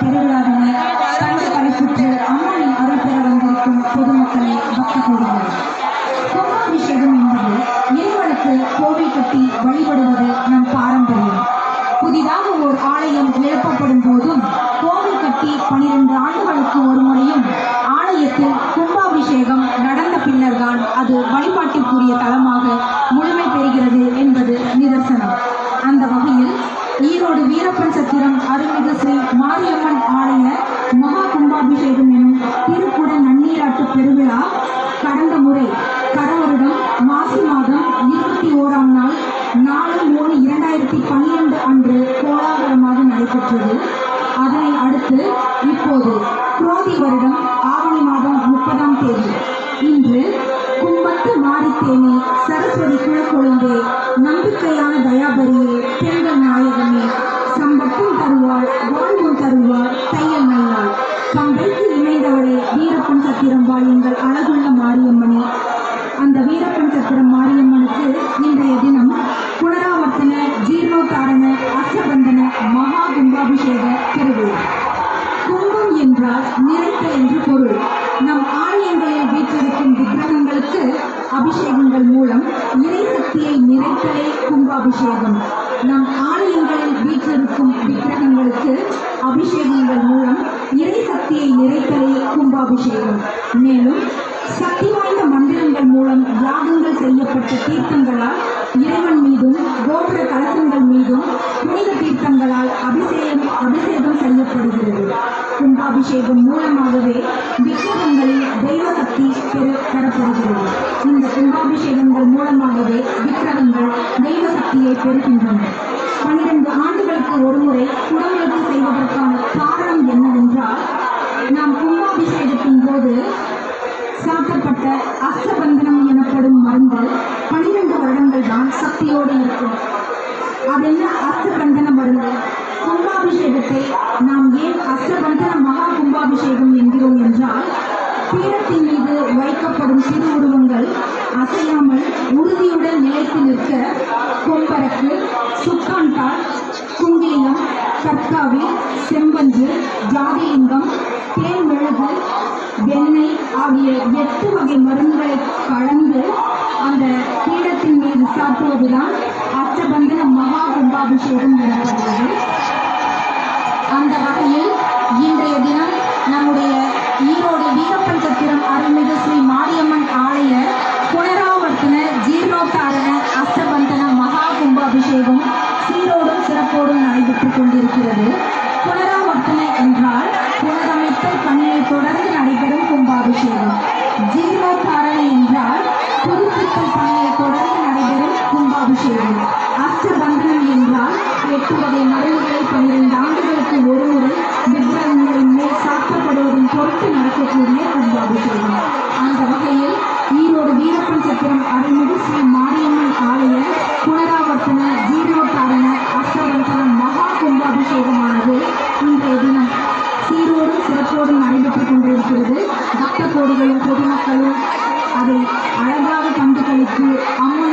திருவிழாவினை கண்டு களிப்புற்று அம்மனின் அருள் பெற வந்திருக்கும் பொதுமக்களே பக்த கோடிகள் கும்பாபிஷேகம் என்பது இறைவனுக்கு கோவில் கட்டி வழிபடுவது நம் பாரம்பரியம். புதிதாக ஓர் ஆலயம் எழுப்பப்படும் போதும் கோவில் கட்டி பனிரெண்டு ஆண்டுகளுக்கு ஒரு முறையும் ஆலயத்தில் கும்பாபிஷேகம் நடந்த பின்னர்தான் அது வழிபாட்டிற்குரிய தலமாக முழுமை பெறுகிறது வீரப்பன் சத்திரம் அருள்மிகு ஸ்ரீ மாரியம்மன் ஆலய மகா கும்பாபிஷேகம் எனும் திருக்குட நன்னீராட்டு பெருவிழா கடந்த முறை கரவருடம் மாசி மாதம் இருபத்தி ஓராம் நாள் நாலு மூணு இரண்டாயிரத்தி பன்னிரண்டு அன்று கோலாகலமாக நடைபெற்றது. அதனை அடுத்து இப்போது குரோதி வருடம் எங்கள் அழகுள்ள மாரியம்மனே அந்த வீரப்பன் சத்திரம் மாரியம்மனுக்கு இன்றைய தினம் புனராவர்த்தன ஜீர்ணோத்தாரண அஸ்தபந்தன மகா கும்பாபிஷேக திருவிழா. கும்பம் என்றால் நிறைத்த என்று பொருள். நம் ஆலயங்களில் வீற்றிருக்கும் விக்கிரகங்களுக்கு அபிஷேகங்கள் மூலம் இறை சக்தியை நிறைத்தலே கும்பாபிஷேகம். நம் ஆலயங்களில் வீற்றிருக்கும் விக்கிரகங்களுக்கு அபிஷேகங்கள் மூலம் அபிஷேகம். மேலும் சக்தி வாய்ந்த மந்திரங்கள் மூலம் யாகங்கள் செய்யப்பட்ட தீர்த்தங்களால் இறைவன் மீதும் கோபுர கலசங்கள் மீதும் புனித தீர்த்தங்களால் அபிஷேகம் அபிஷேகம் செய்யப்படுகிறது. கும்பாபிஷேகம் மூலமாகவே விக்கிரகங்களில் தெய்வ சக்தி பெற பெறப்படுகிறது. இந்த கும்பாபிஷேகங்கள் மூலமாகவே விக்கிரகங்கள் தெய்வ சக்தியை பெறுகின்றன சக்தியோடு இருக்கும். அது அஸ்தபந்தன மருந்து கும்பாபிஷேகத்தை நாம் ஏன் அஸ்தபந்தன மகா கும்பாபிஷேகம் என்கிறோம் என்றால் பீடத்தின் மீது வைக்கப்படும் சிறு உருவங்கள் அசையாமல் உறுதியுடன் நிலைத்து நிற்க கொம்பரக்கு சுக்காண்டா குங்கிலியம் கற்காவி செம்பஞ்சு ஜாதிலிங்கம் தேன் மெழுகு எண்ணெய் ஆகிய எட்டு வகை மருந்துகளை கலந்து அந்த பீடத்தின் மீது சாத்துவதுதான் அஷ்டபந்தன மகா கும்பாபிஷேகம் எனப்படுகிறது. அந்த வகையில் இன்றைய தினம் நம்முடைய ஈரோடு வீரப்பன் சத்திரம் அருள்மிகு ஸ்ரீ மாரியம்மன் ஆலய புனராவர்த்தன ஜீர்ணோத்தாரண அஷ்டபந்தன மகா கும்பாபிஷேகம் சீரோடும் சிறப்போடும் நடைபெற்றுக் கொண்டிருக்கிறது. புனராவர்த்தனை என்றால் புனரமைத்தல் பணியை தொடர்ந்து நடை ஜீர்ணோத்தாரணை என்றால் புதுப்பித்தல் பணியை தொடர்ந்து நடைபெறும் கும்பாபிஷேகம். அஷ்டபந்தனம் என்றால் எட்டு வகை மருந்துகளை பன்னிரண்டு ஆண்டுகளுக்கு ஒருமுறை விக்கிரகங்களின் மேல் சாத்தப்படுவதன் பொருட்டு நடக்கக்கூடிய கும்பாபிஷேகம். அந்த வகையில் ஈரோடு வீரப்பன் சத்திரம் அருள்மிகு ஸ்ரீ உயிரோடு நடைபெற்றுக் கொண்டிருக்கிறது. பக்த கோடிகளும் பொதுமக்களும் அதை அழகாக பங்கு கழித்து அம்மன்